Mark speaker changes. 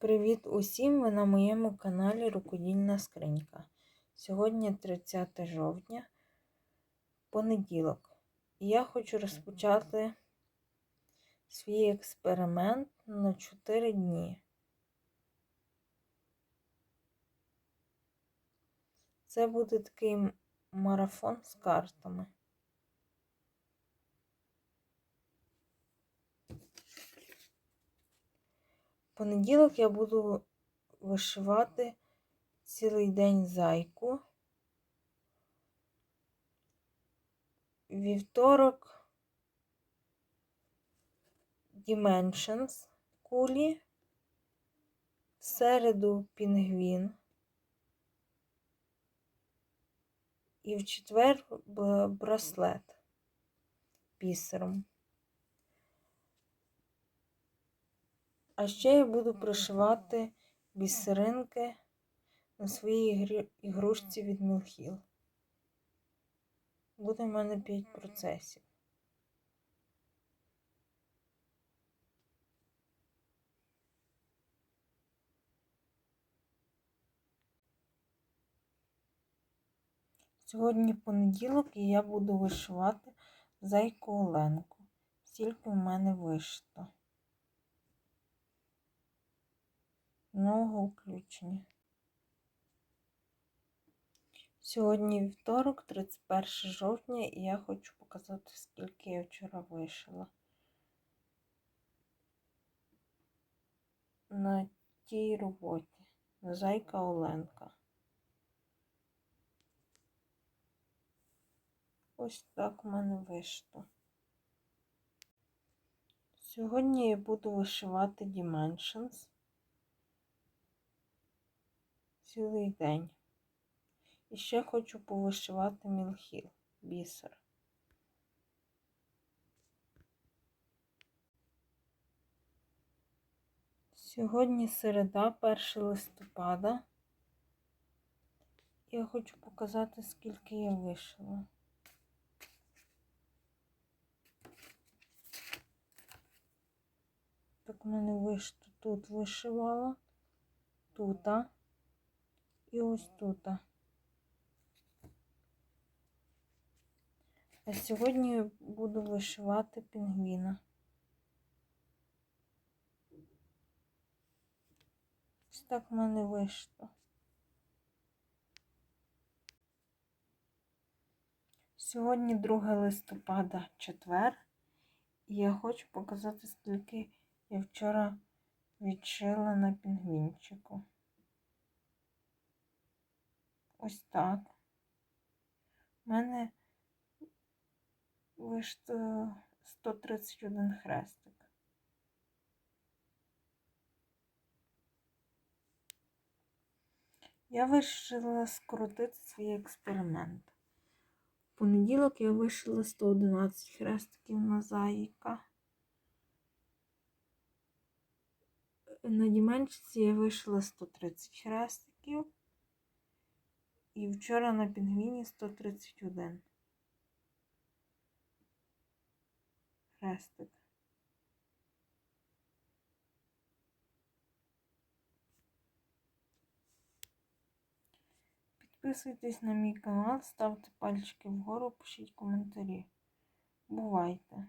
Speaker 1: Привіт усім! Ви на моєму каналі Рукодільна Скринька. Сьогодні 30 жовтня, понеділок. І я хочу розпочати свій експеримент на 4 дні. Це буде такий марафон з картами. Понеділок я буду вишивати цілий день зайку. Вівторок Dimensions кулі, в середу пінгвін. І в четвер браслет бісером. А ще я буду пришивати бісеринки на своїй ігрушці від Мілхіл. Буде в мене 5 процесів. Сьогодні понеділок і я буду вишивати зайку Оленку. Стільки в мене вишито. Нового включення. Сьогодні вівторок, 31 жовтня, і я хочу показати, скільки я вчора вишила. На тій роботі. Зайка Оленка. Ось так у мене вийшло. Сьогодні я буду вишивати Dimensions цілий день. І ще хочу повишивати мілхіл, бісер. Сьогодні середа, 1 листопада. Я хочу показати, скільки я вишила. Так в мене вийшло тут вишивала, тут і ось тут. А сьогодні буду вишивати пінгвіна. Ось так в мене вийшло. Сьогодні 2 листопада четвер, і я хочу показати, скільки я вчора відшила на пінгвінчику. Ось так. У мене вийшло 131 хрестик. Я вирішила скоротити свій експеримент. В понеділок я вишила 111 хрестиків на заїка. На діменчиці я вишила 130 хрестиків. І вчора на пінгвіні 131. Хрестик. Підписуйтесь на мій канал, ставте пальчики вгору, пишіть коментарі. Бувайте!